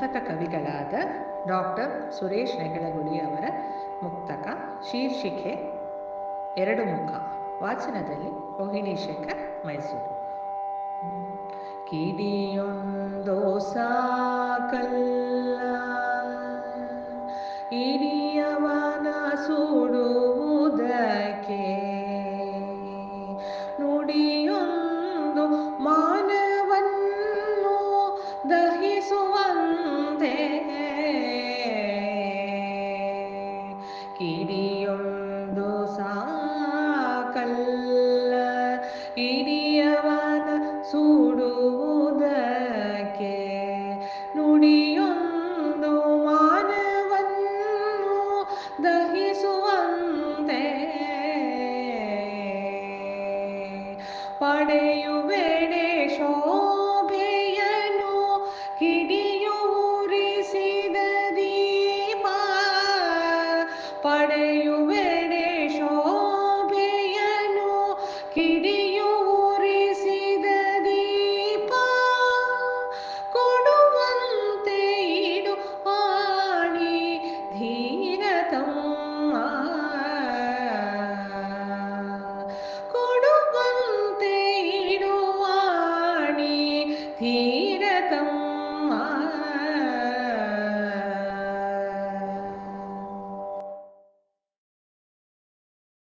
ಮುಕ್ತಕ ಕವಿಗಳಾದ doctor Suresh ನೆಗಳಗುಳಿ ಅವರ ಮುಕ್ತಕ, ಶೀರ್ಷಿಕೆ, ಎರಡು ಮುಖ, ವಾಚನದಲ್ಲಿ ರೋಹಿಣಿ ಶೇಖರ್, ಮೈಸೂರು. ಕಿಡಿಯೊಂದು ಸಾಕಲ್ಲ, ಇಡಿಯವನ ಸುಡುವುದಕ್ಕೆ ಕಿಡಿಯೊಂದು ಸಾಕಲ್ಲ. ಇಡಿಯವನ ಸುಡುವುದಕ್ಕೆ ನುಡಿಯೊಂದು ಮಾನವನ್ನು ದಹಿಸುವಂತೆ. ಪಡೆಯುವೆಡೆ படையும்